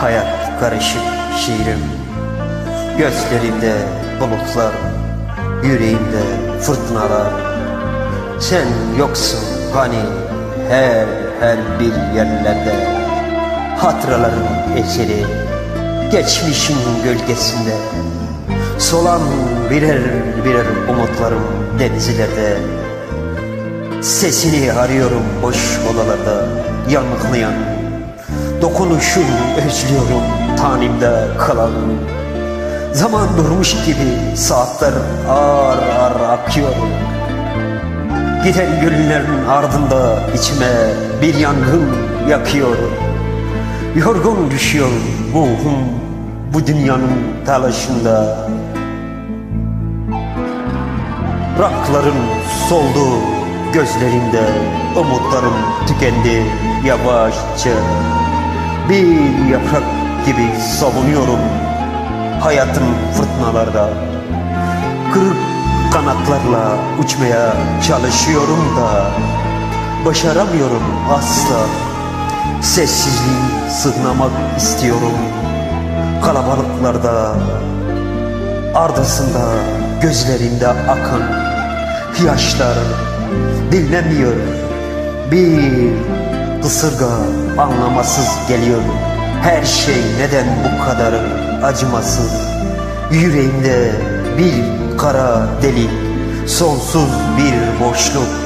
Hayat karışık şiirim. Gözlerimde bulutlar Yüreğimde fırtınalar. Sen yoksun hani her her bir yerlerde. Hatıraların eseri Geçmişin gölgesinde. Solan birer birer umutlarım denizlerde. Sesini arıyorum boş odalarda yanıklayan Dokunuşunu özlüyorum tanimde kalan. Zaman durmuş gibi saatler ağır ağır akıyor. Giden gönüllerin ardında içime bir yangın yakıyor. Yorgun düşüyor ruhum bu dünyanın talaşında. Rakların soldu gözlerimde Umutlarım tükendi yavaşça Bir yaprak gibi savunuyorum Hayatın fırtınalarda. Kırık kanatlarla uçmaya çalışıyorum da Başaramıyorum asla. Sessizliği sığınamak istiyorum. Kalabalıklarda Ardasında gözlerinde akan yaşlar dinlemiyor. Bir kısırga anlamasız geliyor. Her şey neden bu kadar acımasız? Yüreğimde bir kara delik, sonsuz bir boşluk.